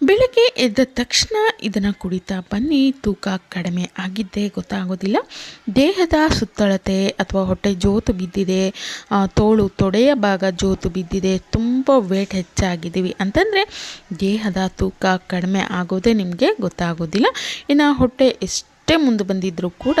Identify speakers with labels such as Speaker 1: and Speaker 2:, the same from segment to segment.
Speaker 1: ಬೆಳಗ್ಗೆ ಎದ್ದ ತಕ್ಷಣ ಇದನ್ನು ಕುಡಿತಾ ಬನ್ನಿ. ತೂಕ ಕಡಿಮೆ ಆಗಿದ್ದೇ ಗೊತ್ತಾಗೋದಿಲ್ಲ. ದೇಹದ ಸುತ್ತಳತೆ ಅಥವಾ ಹೊಟ್ಟೆ ಜೋತು ಬಿದ್ದಿದೆ ತೋಳು ತೊಡೆಯ ಭಾಗ ಜೋತು ಬಿದ್ದಿದೆ, ತುಂಬ ವೇಟ್ ಹೆಚ್ಚಾಗಿದ್ದೀವಿ ಅಂತಂದರೆ ದೇಹದ ತೂಕ ಕಡಿಮೆ ಆಗೋದೇ ನಿಮಗೆ ಗೊತ್ತಾಗೋದಿಲ್ಲ. ಇನ್ನು ಹೊಟ್ಟೆ ಎಷ್ಟೇ ಮುಂದೆ ಬಂದಿದ್ದರೂ ಕೂಡ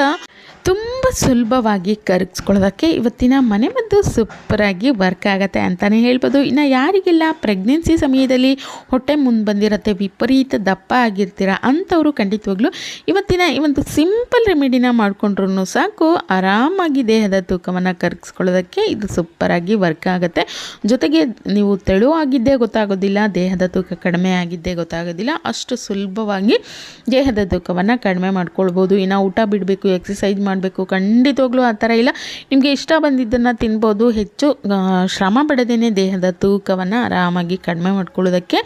Speaker 1: ತುಂಬ ಸುಲಭವಾಗಿ ಕರಗಿಸ್ಕೊಳ್ಳೋದಕ್ಕೆ ಇವತ್ತಿನ ಮನೆಮದ್ದು ಸೂಪರಾಗಿ ವರ್ಕ್ ಆಗುತ್ತೆ ಅಂತಲೇ ಹೇಳ್ಬೋದು. ಇನ್ನು ಯಾರಿಗೆಲ್ಲ ಪ್ರೆಗ್ನೆನ್ಸಿ ಸಮಯದಲ್ಲಿ ಹೊಟ್ಟೆ ಮುಂದೆ ಬಂದಿರತ್ತೆ, ವಿಪರೀತ ದಪ್ಪ ಆಗಿರ್ತೀರ ಅಂಥವರು ಖಂಡಿತವಾಗ್ಲೂ ಇವತ್ತಿನ ಈ ಒಂದು ಸಿಂಪಲ್ ರೆಮಿಡಿನ ಮಾಡಿಕೊಂಡ್ರೂ ಸಾಕು. ಆರಾಮಾಗಿ ದೇಹದ ತೂಕವನ್ನು ಕರಗಿಸ್ಕೊಳ್ಳೋದಕ್ಕೆ ಇದು ಸೂಪರಾಗಿ ವರ್ಕ್ ಆಗುತ್ತೆ. ಜೊತೆಗೆ ನೀವು ತೆಳುವಾಗಿದ್ದೇ ಗೊತ್ತಾಗೋದಿಲ್ಲ, ದೇಹದ ತೂಕ ಕಡಿಮೆ ಆಗಿದ್ದೇ ಗೊತ್ತಾಗೋದಿಲ್ಲ, ಅಷ್ಟು ಸುಲಭವಾಗಿ ದೇಹದ ತೂಕವನ್ನು ಕಡಿಮೆ ಮಾಡ್ಕೊಳ್ಬೋದು. ಇನ್ನು ಊಟ ಬಿಡಬೇಕು ಎಕ್ಸಸೈಸ್ ಮಾಡಬೇಕು. ಖಂಡಿತವಾಗ್ಲೂ ಆ ಥರ ಇಲ್ಲ. ನಿಮಗೆ ಇಷ್ಟ ಬಂದಿದ್ದನ್ನು ತಿನ್ಬೋದು. ಹೆಚ್ಚು ಶ್ರಮ ಪಡೆದೇನೆ ದೇಹದ ತೂಕವನ್ನು ಆರಾಮಾಗಿ ಕಡಿಮೆ ಮಾಡ್ಕೊಳ್ಳೋದಕ್ಕೆ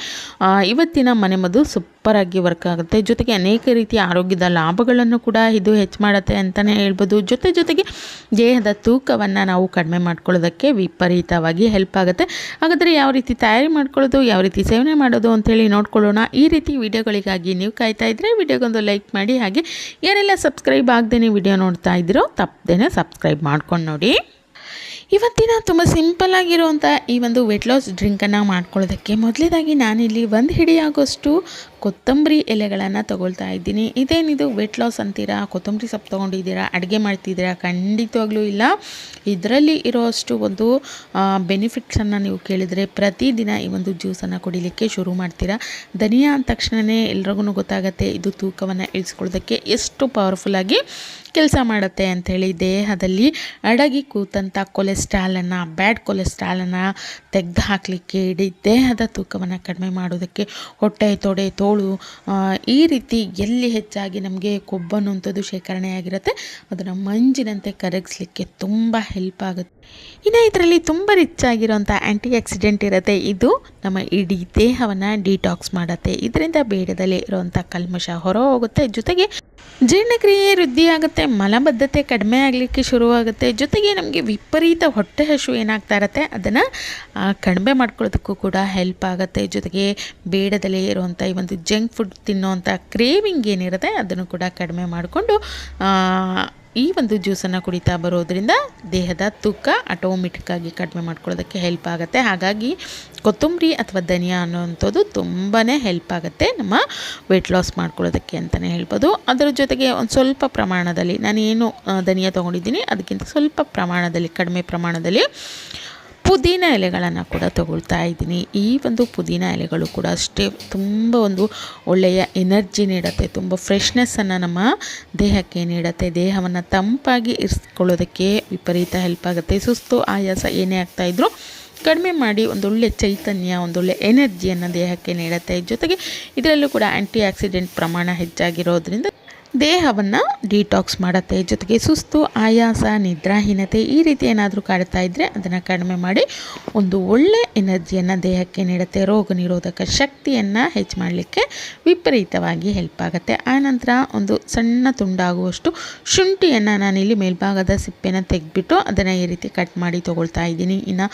Speaker 1: ಇವತ್ತಿನ ಮನೆಮದ್ದು ಸೂಪರಾಗಿ ವರ್ಕ್ ಆಗುತ್ತೆ. ಜೊತೆಗೆ ಅನೇಕ ರೀತಿಯ ಆರೋಗ್ಯದ ಲಾಭಗಳನ್ನು ಕೂಡ ಇದು ಹೆಚ್ಚು ಮಾಡುತ್ತೆ ಅಂತಲೇ ಹೇಳ್ಬೋದು. ಜೊತೆ ಜೊತೆಗೆ ದೇಹದ ತೂಕವನ್ನು ನಾವು ಕಡಿಮೆ ಮಾಡ್ಕೊಳ್ಳೋದಕ್ಕೆ ವಿಪರೀತವಾಗಿ ಹೆಲ್ಪ್ ಆಗುತ್ತೆ. ಹಾಗಾದರೆ ಯಾವ ರೀತಿ ತಯಾರಿ ಮಾಡ್ಕೊಳ್ಳೋದು, ಯಾವ ರೀತಿ ಸೇವನೆ ಮಾಡೋದು ಅಂತೇಳಿ ನೋಡ್ಕೊಳ್ಳೋಣ. ಈ ರೀತಿ ವಿಡಿಯೋಗಳಿಗಾಗಿ ನೀವು ಕಾಯ್ತಾ ಇದ್ದರೆ ವಿಡಿಯೋಗೊಂದು ಲೈಕ್ ಮಾಡಿ. ಹಾಗೆ ಯಾರೆಲ್ಲ ಸಬ್ಸ್ಕ್ರೈಬ್ ಆಗದೇ ವಿಡಿಯೋ ನೋಡ್ತಾ ಇದ್ದೀರೋ ತಪ್ಪದೇನೆ ಸಬ್ಸ್ಕ್ರೈಬ್ ಮಾಡ್ಕೊಂಡು ನೋಡಿ. ಇವತ್ತಿನ ತುಂಬ ಸಿಂಪಲ್ ಆಗಿರುವಂಥ ಈ ಒಂದು ವೆಟ್ ಲಾಸ್ ಡ್ರಿಂಕನ್ನು ಮಾಡ್ಕೊಳ್ಳೋದಕ್ಕೆ ಮೊದಲೇದಾಗಿ ನಾನಿಲ್ಲಿ ಒಂದು ಹಿಡಿಯಾಗೋಷ್ಟು ಕೊತ್ತಂಬರಿ ಎಲೆಗಳನ್ನು ತಗೊಳ್ತಾ ಇದ್ದೀನಿ. ಇದೇನಿದು ವೆಟ್ ಲಾಸ್ ಅಂತೀರಾ? ಕೊತ್ತಂಬರಿ ಸೊಪ್ಪು ತೊಗೊಂಡಿದ್ದೀರಾ? ಅಡುಗೆ ಮಾಡ್ತಿದ್ದೀರಾ? ಖಂಡಿತವಾಗ್ಲೂ ಇಲ್ಲ. ಇದರಲ್ಲಿ ಇರೋಷ್ಟು ಒಂದು ಬೆನಿಫಿಟ್ಸನ್ನು ನೀವು ಕೇಳಿದರೆ ಪ್ರತಿದಿನ ಈ ಒಂದು ಜ್ಯೂಸನ್ನು ಕುಡಿಲಿಕ್ಕೆ ಶುರು ಮಾಡ್ತೀರಾ? ಧನಿಯಾ ಅಂದ ತಕ್ಷಣವೇ ಎಲ್ರಿಗೂ ಗೊತ್ತಾಗುತ್ತೆ, ಇದು ತೂಕವನ್ನು ಇಳಿಸ್ಕೊಳ್ಳೋದಕ್ಕೆ ಎಷ್ಟು ಪವರ್ಫುಲ್ಲಾಗಿ ಕೆಲಸ ಮಾಡುತ್ತೆ ಅಂಥೇಳಿ ದೇಹದಲ್ಲಿ ಅಡಗಿ ಕೂತಂಥ ಕೊಲೆಸ್ಟ್ರಾಲನ್ನು, ಬ್ಯಾಡ್ ಕೊಲೆಸ್ಟ್ರಾಲನ್ನು ತೆಗೆದು ಹಾಕಲಿಕ್ಕೆ ಇಡೀ ದೇಹದ ತೂಕವನ್ನು ಕಡಿಮೆ ಮಾಡೋದಕ್ಕೆ ಹೊಟ್ಟೆ, ತೊಡೆ, ತೋಳು ಈ ರೀತಿ ಎಲ್ಲಿ ಹೆಚ್ಚಾಗಿ ನಮಗೆ ಕೊಬ್ಬನ್ನು ಅಂಥದ್ದು ಶೇಖರಣೆ ಆಗಿರುತ್ತೆ, ಅದನ್ನು ಮಂಜಿನಂತೆ ಕರಗಿಸ್ಲಿಕ್ಕೆ ತುಂಬ ಹೆಲ್ಪ್ ಆಗುತ್ತೆ. ಇನ್ನು ಇದರಲ್ಲಿ ತುಂಬ ರಿಚ್ ಆಗಿರೋಂಥ ಆ್ಯಂಟಿ ಆಕ್ಸಿಡೆಂಟ್ ಇರುತ್ತೆ. ಇದು ನಮ್ಮ ಇಡೀ ದೇಹವನ್ನು ಡಿಟಾಕ್ಸ್ ಮಾಡುತ್ತೆ. ಇದರಿಂದ ಬೇಡದಲ್ಲಿ ಇರುವಂಥ ಕಲ್ಮಶ ಹೊರ ಹೋಗುತ್ತೆ ಜೊತೆಗೆ ಜೀರ್ಣಕ್ರಿಯೆ ವೃದ್ಧಿಯಾಗುತ್ತೆ ಮಲಬದ್ಧತೆ ಕಡಿಮೆ ಆಗಲಿಕ್ಕೆ ಶುರುವಾಗುತ್ತೆ. ಜೊತೆಗೆ ನಮಗೆ ವಿಪರೀತ ಹೊಟ್ಟೆ ಹಸು ಏನಾಗ್ತಾ ಇರುತ್ತೆ, ಅದನ್ನು ಕಡಿಮೆ ಮಾಡ್ಕೊಳ್ಳೋದಕ್ಕೂ ಕೂಡ ಹೆಲ್ಪ್ ಆಗುತ್ತೆ. ಜೊತೆಗೆ ಬೇಡದಲ್ಲೇ ಇರುವಂಥ ಈ ಒಂದು ಜಂಕ್ ಫುಡ್ ತಿನ್ನುವಂಥ ಕ್ರೇವಿಂಗ್ ಏನಿರುತ್ತೆ, ಅದನ್ನು ಕೂಡ ಕಡಿಮೆ ಮಾಡಿಕೊಂಡು ಈ ಒಂದು ಜ್ಯೂಸನ್ನು ಕುಡಿತಾ ಬರೋದ್ರಿಂದ ದೇಹದ ತೂಕ ಆಟೋಮೆಟಿಕ್ಕಾಗಿ ಕಡಿಮೆ ಮಾಡ್ಕೊಳ್ಳೋದಕ್ಕೆ ಹೆಲ್ಪ್ ಆಗುತ್ತೆ. ಹಾಗಾಗಿ ಕೊತ್ತಂಬರಿ ಅಥವಾ ಧನಿಯಾ ಅನ್ನೋವಂಥದ್ದು ತುಂಬಾ ಹೆಲ್ಪ್ ಆಗುತ್ತೆ ನಮ್ಮ ವೆಯ್ಟ್ ಲಾಸ್ ಮಾಡ್ಕೊಳ್ಳೋದಕ್ಕೆ ಅಂತಲೇ ಹೇಳ್ಬೋದು. ಅದರ ಜೊತೆಗೆ ಒಂದು ಸ್ವಲ್ಪ ಪ್ರಮಾಣದಲ್ಲಿ ನಾನೇನು ಧನಿಯಾ ತೊಗೊಂಡಿದ್ದೀನಿ, ಅದಕ್ಕಿಂತ ಸ್ವಲ್ಪ ಪ್ರಮಾಣದಲ್ಲಿ, ಕಡಿಮೆ ಪ್ರಮಾಣದಲ್ಲಿ ಪುದೀನ ಎಲೆಗಳನ್ನು ಕೂಡ ತಗೊಳ್ತಾ ಇದ್ದೀನಿ. ಈ ಒಂದು ಪುದೀನ ಎಲೆಗಳು ಕೂಡ ಅಷ್ಟೇ ತುಂಬ ಒಂದು ಒಳ್ಳೆಯ ಎನರ್ಜಿ ನೀಡುತ್ತೆ, ತುಂಬ ಫ್ರೆಶ್ನೆಸ್ಸನ್ನು ನಮ್ಮ ದೇಹಕ್ಕೆ ನೀಡುತ್ತೆ. ದೇಹವನ್ನು ತಂಪಾಗಿ ಇರಿಸ್ಕೊಳ್ಳೋದಕ್ಕೆ ವಿಪರೀತ ಹೆಲ್ಪ್ ಆಗುತ್ತೆ. ಸುಸ್ತು ಆಯಾಸ ಏನೇ ಆಗ್ತಾಯಿದ್ರು ಕಡಿಮೆ ಮಾಡಿ ಒಂದೊಳ್ಳೆ ಚೈತನ್ಯ, ಒಂದೊಳ್ಳೆ ಎನರ್ಜಿಯನ್ನು ದೇಹಕ್ಕೆ ನೀಡುತ್ತೆ. ಜೊತೆಗೆ ಇದರಲ್ಲೂ ಕೂಡ ಆ್ಯಂಟಿ ಆಕ್ಸಿಡೆಂಟ್ ಪ್ರಮಾಣ ಹೆಚ್ಚಾಗಿರೋದ್ರಿಂದ ದೇಹವನ್ನು ಡಿಟಾಕ್ಸ್ ಮಾಡುತ್ತೆ. ಜೊತೆಗೆ ಸುಸ್ತು, ಆಯಾಸ, ನಿದ್ರಾಹೀನತೆ ಈ ರೀತಿ ಏನಾದರೂ ಕಾಡ್ತಾ ಇದ್ದರೆ ಅದನ್ನು ಕಡಿಮೆ ಮಾಡಿ ಒಂದು ಒಳ್ಳೆ ಎನರ್ಜಿಯನ್ನು ದೇಹಕ್ಕೆ ನೀಡುತ್ತೆ. ರೋಗ ನಿರೋಧಕ ಶಕ್ತಿಯನ್ನು ಹೆಚ್ಚು ಮಾಡಲಿಕ್ಕೆ ವಿಪರೀತವಾಗಿ ಹೆಲ್ಪ್ ಆಗುತ್ತೆ. ಆನಂತರ ಒಂದು ಸಣ್ಣ ತುಂಡಾಗುವಷ್ಟು ಶುಂಠಿಯನ್ನು ನಾನಿಲ್ಲಿ ಮೇಲ್ಭಾಗದ ಸಿಪ್ಪೆನ ತೆಗೆದ್ಬಿಟ್ಟು ಅದನ್ನು ಈ ರೀತಿ ಕಟ್ ಮಾಡಿ ತೊಗೊಳ್ತಾ ಇದ್ದೀನಿ. ಇನ್ನು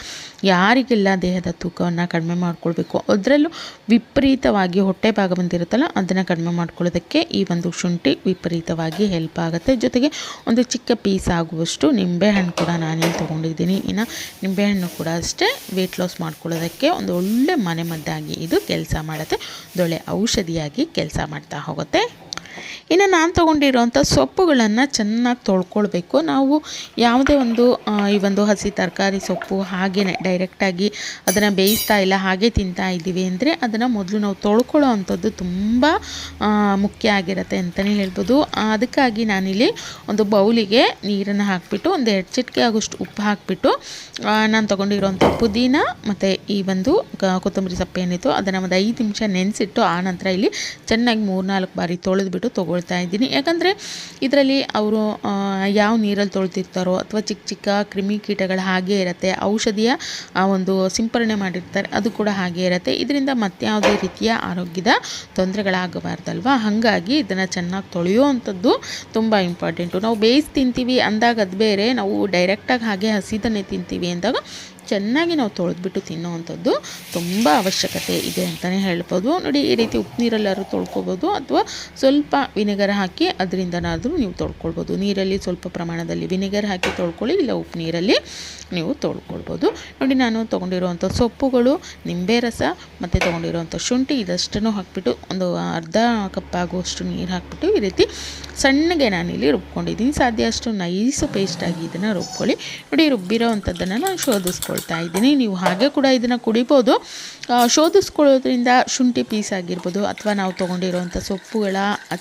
Speaker 1: ಯಾರಿಗೆಲ್ಲ ದೇಹದ ತೂಕವನ್ನು ಕಡಿಮೆ ಮಾಡಿಕೊಳ್ಬೇಕು, ಅದರಲ್ಲೂ ವಿಪರೀತವಾಗಿ ಹೊಟ್ಟೆ ಭಾಗ ಬಂದಿರುತ್ತಲ್ಲ, ಅದನ್ನು ಕಡಿಮೆ ಮಾಡ್ಕೊಳ್ಳೋದಕ್ಕೆ ಈ ಒಂದು ಶುಂಠಿ ವಿಪರೀತವಾಗಿ ಹೆಲ್ಪ್ ಆಗುತ್ತೆ. ಜೊತೆಗೆ ಒಂದು ಚಿಕ್ಕ ಪೀಸ್ ಆಗುವಷ್ಟು ನಿಂಬೆಹಣ್ಣು ಕೂಡ ನಾನೇನು ತೊಗೊಂಡಿದ್ದೀನಿ. ಇನ್ನು ನಿಂಬೆಹಣ್ಣು ಕೂಡ ಅಷ್ಟೇ ವೆಯ್ಟ್ ಲಾಸ್ ಮಾಡ್ಕೊಳ್ಳೋದಕ್ಕೆ ಒಂದು ಒಳ್ಳೆ ಮನೆಮದ್ದಾಗಿ ಇದು ಕೆಲಸ ಮಾಡುತ್ತೆ. ಒಂದೊಳ್ಳೆ ಔಷಧಿಯಾಗಿ ಕೆಲಸ ಮಾಡ್ತಾ ಹೋಗುತ್ತೆ. ಇನ್ನು ನಾನು ತೊಗೊಂಡಿರೋಂಥ ಸೊಪ್ಪುಗಳನ್ನು ಚೆನ್ನಾಗಿ ತೊಳ್ಕೊಳ್ಬೇಕು. ನಾವು ಯಾವುದೇ ಒಂದು ಈ ಒಂದು ಹಸಿ ತರಕಾರಿ ಸೊಪ್ಪು ಹಾಗೇ ಡೈರೆಕ್ಟಾಗಿ ಅದನ್ನು ಬೇಯಿಸ್ತಾ ಇಲ್ಲ, ಹಾಗೆ ತಿಂತಾ ಇದ್ದೀವಿ ಅಂದರೆ ಅದನ್ನು ಮೊದಲು ನಾವು ತೊಳ್ಕೊಳ್ಳೋ ಅಂಥದ್ದು ತುಂಬ ಮುಖ್ಯ ಆಗಿರುತ್ತೆ ಅಂತಲೇ ಹೇಳ್ಬೋದು. ಅದಕ್ಕಾಗಿ ನಾನಿಲ್ಲಿ ಒಂದು ಬೌಲಿಗೆ ನೀರನ್ನು ಹಾಕಿಬಿಟ್ಟು ಒಂದು ಎರಡು ಚಿಟಿಕೆ ಆಗೋಷ್ಟು ಉಪ್ಪು ಹಾಕಿಬಿಟ್ಟು ನಾನು ತೊಗೊಂಡಿರೋವಂಥ ಪುದೀನ ಮತ್ತು ಈ ಒಂದು ಕೊತ್ತಂಬರಿ ಸೊಪ್ಪು ಏನಿತ್ತು ಅದನ್ನು ಒಂದು ಐದು ನಿಮಿಷ ನೆನೆಸಿಟ್ಟು ಆನಂತರ ಇಲ್ಲಿ ಚೆನ್ನಾಗಿ ಮೂರ್ನಾಲ್ಕು ಬಾರಿ ತೊಳೆದ್ಬಿಟ್ಟು ತೊಗೊಳ್ತಾ ಇದ್ದೀನಿ. ಯಾಕಂದರೆ ಇದರಲ್ಲಿ ಅವರು ಯಾವ ನೀರಲ್ಲಿ ತೊಳ್ತಿರ್ತಾರೋ ಅಥವಾ ಚಿಕ್ಕ ಚಿಕ್ಕ ಕ್ರಿಮಿ ಕೀಟಗಳು ಹಾಗೇ ಇರುತ್ತೆ. ಔಷಧಿಯ ಒಂದು ಸಿಂಪರಣೆ ಮಾಡಿರ್ತಾರೆ. ಅದು ಕೂಡ ಹಾಗೆ ಇರುತ್ತೆ. ಇದರಿಂದ ಮತ್ತೆ ಯಾವುದೇ ರೀತಿಯ ಆರೋಗ್ಯದ ತೊಂದರೆಗಳಾಗಬಾರ್ದಲ್ವಾ? ಹಾಗಾಗಿ ಇದನ್ನು ಚೆನ್ನಾಗಿ ತೊಳೆಯೋ ಅಂಥದ್ದು ತುಂಬ ಇಂಪಾರ್ಟೆಂಟು. ನಾವು ಬೇಯಿಸಿ ತಿಂತೀವಿ ಅಂದಾಗ ಅದು ಬೇರೆ. ನಾವು ಡೈರೆಕ್ಟಾಗಿ ಹಾಗೆ ಹಸಿದನ್ನೇ ತಿಂತೀವಿ ಅಂದಾಗ ಚೆನ್ನಾಗಿ ನಾವು ತೊಳೆದ್ಬಿಟ್ಟು ತಿನ್ನೋವಂಥದ್ದು ತುಂಬ ಅವಶ್ಯಕತೆ ಇದೆ ಅಂತಲೇ ಹೇಳ್ಬೋದು. ನೋಡಿ, ಈ ರೀತಿ ಉಪ್ಪು ನೀರಲ್ಲಾದ್ರೂ ತೊಳ್ಕೊಬೋದು ಅಥವಾ ಸ್ವಲ್ಪ ವಿನೆಗರ್ ಹಾಕಿ ಅದರಿಂದನಾದರೂ ನೀವು ತೊಳ್ಕೊಳ್ಬೋದು. ನೀರಲ್ಲಿ ಸ್ವಲ್ಪ ಪ್ರಮಾಣದಲ್ಲಿ ವಿನೆಗರ್ ಹಾಕಿ ತೊಳ್ಕೊಳ್ಳಿ, ಇಲ್ಲ ಉಪ್ಪು ನೀರಲ್ಲಿ. ನೀವು ತೊಳ್ಕೊಳ್ಬೋದು. ನೋಡಿ ನಾನು ತೊಗೊಂಡಿರುವಂಥ ಸೊಪ್ಪುಗಳು, ನಿಂಬೆ ರಸ, ಮತ್ತು ತೊಗೊಂಡಿರುವಂಥ ಶುಂಠಿ, ಇದಷ್ಟನ್ನು ಹಾಕ್ಬಿಟ್ಟು ಒಂದು ಅರ್ಧ ಕಪ್ ಆಗುವಷ್ಟು ನೀರು ಹಾಕ್ಬಿಟ್ಟು ಈ ರೀತಿ ಸಣ್ಣಗೆ ನಾನಿಲ್ಲಿ ರುಬ್ಕೊಂಡಿದ್ದೀನಿ. ಸಾಧ್ಯ ಅಷ್ಟು ನೈಸು ಪೇಸ್ಟಾಗಿ ಇದನ್ನು ರುಬ್ಕೊಳ್ಳಿ. ನೋಡಿ ರುಬ್ಬಿರೋ ಅಂಥದ್ದನ್ನು ನಾನು ಶೋಧಿಸ್ಕೊಳ್ತಾ ಇದ್ದೀನಿ. ನೀವು ಹಾಗೆ ಕೂಡ ಇದನ್ನು ಕುಡಿಬೋದು. ಶೋಧಿಸ್ಕೊಳ್ಳೋದ್ರಿಂದ ಶುಂಠಿ ಪೀಸ್ ಆಗಿರ್ಬೋದು, ಅಥವಾ ನಾವು ತೊಗೊಂಡಿರುವಂಥ ಸೊಪ್ಪುಗಳ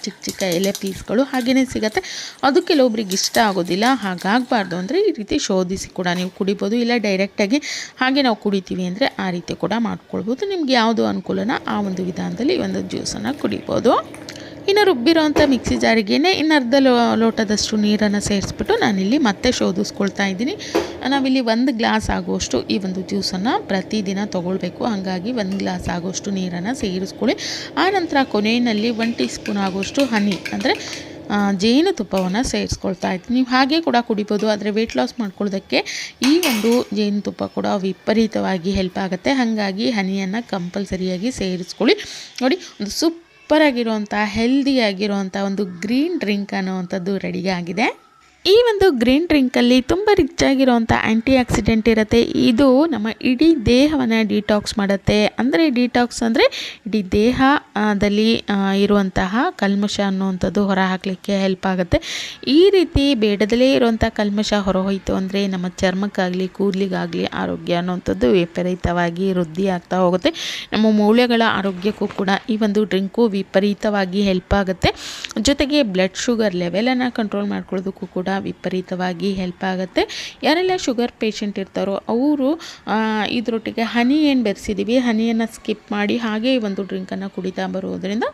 Speaker 1: ಚಿಕ್ಕ ಚಿಕ್ಕ ಎಲೆ ಪೀಸ್ಗಳು ಹಾಗೆಯೇ ಸಿಗುತ್ತೆ. ಅದು ಕೆಲವೊಬ್ರಿಗೆ ಇಷ್ಟ ಆಗೋದಿಲ್ಲ. ಹಾಗಾಗಬಾರ್ದು. ಅಂದರೆ ಈ ರೀತಿ ಶೋಧಿಸಿ ಕೂಡ ನೀವು ಕುಡಿಬೋದು ಇಲ್ಲ ಡೈರೆಕ್ಟಾಗಿ ಹಾಗೆ ನಾವು ಕುಡಿತೀವಿ ಅಂದರೆ ಆ ರೀತಿ ಕೂಡ ಮಾಡ್ಕೊಳ್ಬೋದು. ನಿಮ್ಗೆ ಯಾವುದು ಅನುಕೂಲನ ಆ ಒಂದು ವಿಧಾನದಲ್ಲಿ ಒಂದು ಜ್ಯೂಸನ್ನು ಕುಡಿಬೋದು. ಇನ್ನು ರುಬ್ಬಿರೋಂಥ ಮಿಕ್ಸಿ ಜಾರಿಗೇ ಇನ್ನು ಅರ್ಧ ಲೋ, ಲೋಟದಷ್ಟು ನೀರನ್ನು ಸೇರಿಸ್ಬಿಟ್ಟು ನಾನಿಲ್ಲಿ ಮತ್ತೆ ಶೋಧಿಸ್ಕೊಳ್ತಾ ಇದ್ದೀನಿ. ನಾವಿಲ್ಲಿ ಒಂದು ಗ್ಲಾಸ್ ಆಗುವಷ್ಟು ಈ ಒಂದು ಜ್ಯೂಸನ್ನು ಪ್ರತಿದಿನ ತೊಗೊಳ್ಬೇಕು. ಹಾಗಾಗಿ ಒಂದು ಗ್ಲಾಸ್ ಆಗುವಷ್ಟು ನೀರನ್ನು ಸೇರಿಸ್ಕೊಳ್ಳಿ. ಆನಂತರ ಕೊನೆಯಲ್ಲಿ ಒನ್ ಟೀ ಸ್ಪೂನ್ ಆಗುವಷ್ಟು ಹನಿ ಅಂದರೆ ಜೇನುತುಪ್ಪವನ್ನು ಸೇರಿಸ್ಕೊಳ್ತಾ ಇದ್ದೀನಿ ನೀವು ಹಾಗೆ ಕೂಡ ಕುಡಿಬೋದು, ಆದರೆ ವೆಯ್ಟ್ ಲಾಸ್ ಮಾಡ್ಕೊಳ್ಳೋದಕ್ಕೆ ಈ ಒಂದು ಜೇನುತುಪ್ಪ ಕೂಡ ವಿಪರೀತವಾಗಿ ಹೆಲ್ಪ್ ಆಗುತ್ತೆ. ಹಾಗಾಗಿ ಹನಿಯನ್ನು ಕಂಪಲ್ಸರಿಯಾಗಿ ಸೇರಿಸ್ಕೊಳ್ಳಿ. ನೋಡಿ, ಒಂದು ಸೂಪರ್ ಆಗಿರುವಂಥ ಹೆಲ್ದಿಯಾಗಿರುವಂಥ ಒಂದು ಗ್ರೀನ್ ಡ್ರಿಂಕ್ ಅನ್ನೋವಂಥದ್ದು ರೆಡಿ ಆಗಿದೆ. ಈ ಒಂದು ಗ್ರೀನ್ ಡ್ರಿಂಕಲ್ಲಿ ತುಂಬ ರಿಚ್ ಆಗಿರುವಂಥ ಆ್ಯಂಟಿ ಆಕ್ಸಿಡೆಂಟ್ ಇರುತ್ತೆ. ಇದು ನಮ್ಮ ಇಡೀ ದೇಹವನ್ನು ಡಿಟಾಕ್ಸ್ ಮಾಡುತ್ತೆ. ಅಂದರೆ ಡಿಟಾಕ್ಸ್ ಅಂದರೆ ಇಡೀ ದೇಹದಲ್ಲಿ ಇರುವಂತಹ ಕಲ್ಮಶ ಅನ್ನುವಂಥದ್ದು ಹೊರ ಹಾಕಲಿಕ್ಕೆ ಹೆಲ್ಪ್ ಆಗುತ್ತೆ. ಈ ರೀತಿ ಬೇಡದಲ್ಲೇ ಇರುವಂಥ ಕಲ್ಮಶ ಹೊರಹೋಯಿತು ಅಂದರೆ ನಮ್ಮ ಚರ್ಮಕ್ಕಾಗಲಿ, ಕೂದಲಿಗಾಗಲಿ ಆರೋಗ್ಯ ಅನ್ನುವಂಥದ್ದು ವಿಪರೀತವಾಗಿ ವೃದ್ಧಿ ಆಗ್ತಾ ಹೋಗುತ್ತೆ. ನಮ್ಮ ಮೂಳೆಗಳ ಆರೋಗ್ಯಕ್ಕೂ ಕೂಡ ಈ ಒಂದು ಡ್ರಿಂಕು ವಿಪರೀತವಾಗಿ ಹೆಲ್ಪ್ ಆಗುತ್ತೆ. ಜೊತೆಗೆ ಬ್ಲಡ್ ಶುಗರ್ ಲೆವೆಲನ್ನು ಕಂಟ್ರೋಲ್ ಮಾಡ್ಕೊಳ್ಳೋದಕ್ಕೂ ಕೂಡ ವಿಪರೀತವಾಗಿ ಹೆಲ್ಪ್ ಆಗುತ್ತೆ. ಯಾರೆಲ್ಲ ಶುಗರ್ ಪೇಷಂಟ್ ಇರ್ತಾರೋ ಅವರು ಇದರೊಟ್ಟಿಗೆ ಹನಿ ಏನು ಬೆರೆಸಿದ್ದೀವಿ ಹನಿಯನ್ನು ಸ್ಕಿಪ್ ಮಾಡಿ ಹಾಗೆ ಈ ಒಂದು ಡ್ರಿಂಕನ್ನು ಕುಡಿತಾ ಬರೋದ್ರಿಂದ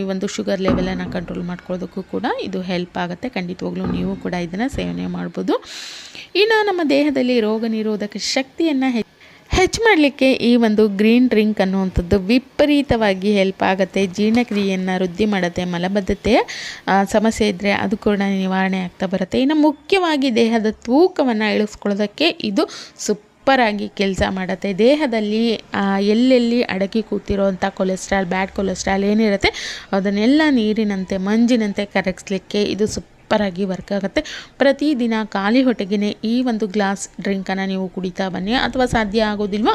Speaker 1: ಈ ಒಂದು ಶುಗರ್ ಲೆವೆಲನ್ನು ಕಂಟ್ರೋಲ್ ಮಾಡ್ಕೊಳ್ಳೋದಕ್ಕೂ ಕೂಡ ಇದು ಹೆಲ್ಪ್ ಆಗುತ್ತೆ. ಖಂಡಿತವಾಗ್ಲೂ ನೀವು ಕೂಡ ಇದನ್ನು ಸೇವನೆ ಮಾಡ್ಬೋದು. ಇನ್ನು ನಮ್ಮ ದೇಹದಲ್ಲಿ ರೋಗ ನಿರೋಧಕ ಶಕ್ತಿಯನ್ನು ಹೆಚ್ಚು ಮಾಡಲಿಕ್ಕೆ ಈ ಒಂದು ಗ್ರೀನ್ ಡ್ರಿಂಕ್ ಅನ್ನುವಂಥದ್ದು ವಿಪರೀತವಾಗಿ ಹೆಲ್ಪ್ ಆಗುತ್ತೆ, ಜೀರ್ಣಕ್ರಿಯೆಯನ್ನು ವೃದ್ಧಿ ಮಾಡುತ್ತೆ, ಮಲಬದ್ಧತೆ ಸಮಸ್ಯೆ ಇದ್ದರೆ ಅದು ಕೂಡ ನಿವಾರಣೆ ಆಗ್ತಾ ಬರುತ್ತೆ. ಇನ್ನು ಮುಖ್ಯವಾಗಿ ದೇಹದ ತೂಕವನ್ನು ಇಳಿಸ್ಕೊಳ್ಳೋದಕ್ಕೆ ಇದು ಸೂಪರಾಗಿ ಕೆಲಸ ಮಾಡುತ್ತೆ. ದೇಹದಲ್ಲಿ ಎಲ್ಲೆಲ್ಲಿ ಅಡಗಿ ಕೂತಿರೋವಂಥ ಕೊಲೆಸ್ಟ್ರಾಲ್ ಬ್ಯಾಡ್ ಕೊಲೆಸ್ಟ್ರಾಲ್ ಏನಿರುತ್ತೆ, ಅದನ್ನೆಲ್ಲ ನೀರಿನಂತೆ, ಮಂಜಿನಂತೆ ಕರಗಿಸ್ಲಿಕ್ಕೆ ಇದು ಸೂಪರಾಗಿ ವರ್ಕ್ ಆಗುತ್ತೆ. ಪ್ರತಿದಿನ ಖಾಲಿ ಹೊಟ್ಟೆಗೆ ಈ ಒಂದು ಗ್ಲಾಸ್ ಡ್ರಿಂಕನ್ನು ನೀವು ಕುಡಿತಾ ಬನ್ನಿ. ಅಥವಾ ಸಾಧ್ಯ ಆಗೋದಿಲ್ವಾ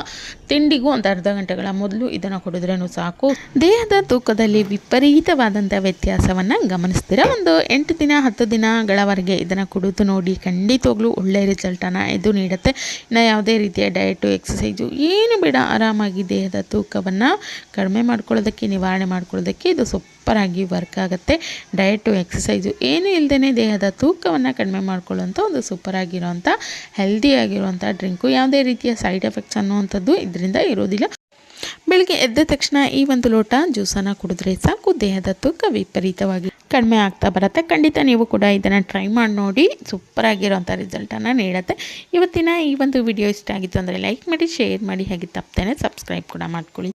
Speaker 1: ತಿಂಡಿಗೂ ಒಂದು ಅರ್ಧ ಗಂಟೆಗಳ ಮೊದಲು ಇದನ್ನು ಕುಡಿದ್ರೂ ಸಾಕು. ದೇಹದ ತೂಕದಲ್ಲಿ ವಿಪರೀತವಾದಂಥ ವ್ಯತ್ಯಾಸವನ್ನು ಗಮನಿಸ್ತೀರ? ಒಂದು ಎಂಟು ದಿನ, ಹತ್ತು ದಿನಗಳವರೆಗೆ ಇದನ್ನು ಕುಡಿದು ನೋಡಿ ಖಂಡಿತವಾಗ್ಲೂ ಒಳ್ಳೆ ರಿಸಲ್ಟನ್ನು ಇದು ನೀಡುತ್ತೆ. ಇನ್ನು ಯಾವುದೇ ರೀತಿಯ ಡಯಟು, ಎಕ್ಸಸೈಜು ಏನು ಬೇಡ, ಆರಾಮಾಗಿ ದೇಹದ ತೂಕವನ್ನು ಕಡಿಮೆ ಮಾಡ್ಕೊಳ್ಳೋದಕ್ಕೆ, ನಿವಾರಣೆ ಮಾಡ್ಕೊಳ್ಳೋದಕ್ಕೆ ಇದು ಸೂಪರಾಗಿ ವರ್ಕ್ ಆಗುತ್ತೆ. ಡಯಟು, ಎಕ್ಸಸೈಸು ಏನೂ ಇಲ್ಲದೇ ದೇಹದ ತೂಕವನ್ನು ಕಡಿಮೆ ಮಾಡ್ಕೊಳ್ಳೋಂಥ ಒಂದು ಸೂಪರಾಗಿರೋಂಥ ಹೆಲ್ದಿಯಾಗಿರುವಂಥ ಡ್ರಿಂಕು. ಯಾವುದೇ ರೀತಿಯ ಸೈಡ್ ಎಫೆಕ್ಟ್ಸ್ ಅನ್ನುವಂಥದ್ದು ಇದರಿಂದ ಇರೋದಿಲ್ಲ. ಬೆಳಗ್ಗೆ ಎದ್ದ ತಕ್ಷಣ ಈ ಒಂದು ಲೋಟ ಜ್ಯೂಸನ್ನು ಕುಡಿದ್ರೆ ಸಾಕು. ದೇಹದ ತೂಕ ವಿಪರೀತವಾಗಿ ಕಡಿಮೆ ಆಗ್ತಾ ಬರುತ್ತೆ. ಖಂಡಿತ ನೀವು ಕೂಡ ಇದನ್ನು ಟ್ರೈ ಮಾಡಿ ನೋಡಿ. ಸೂಪರ್ ಆಗಿರೋಂಥ ರಿಸಲ್ಟನ್ನು ನೀಡುತ್ತೆ. ಇವತ್ತಿನ ಈ ಒಂದು ವಿಡಿಯೋ ಇಷ್ಟ ಆಗಿತ್ತು ಅಂದರೆ ಲೈಕ್ ಮಾಡಿ, ಶೇರ್ ಮಾಡಿ, ಹಾಗೆ ತಪ್ಪದೇನೆ ಸಬ್ಸ್ಕ್ರೈಬ್ ಕೂಡ ಮಾಡ್ಕೊಳ್ಳಿ.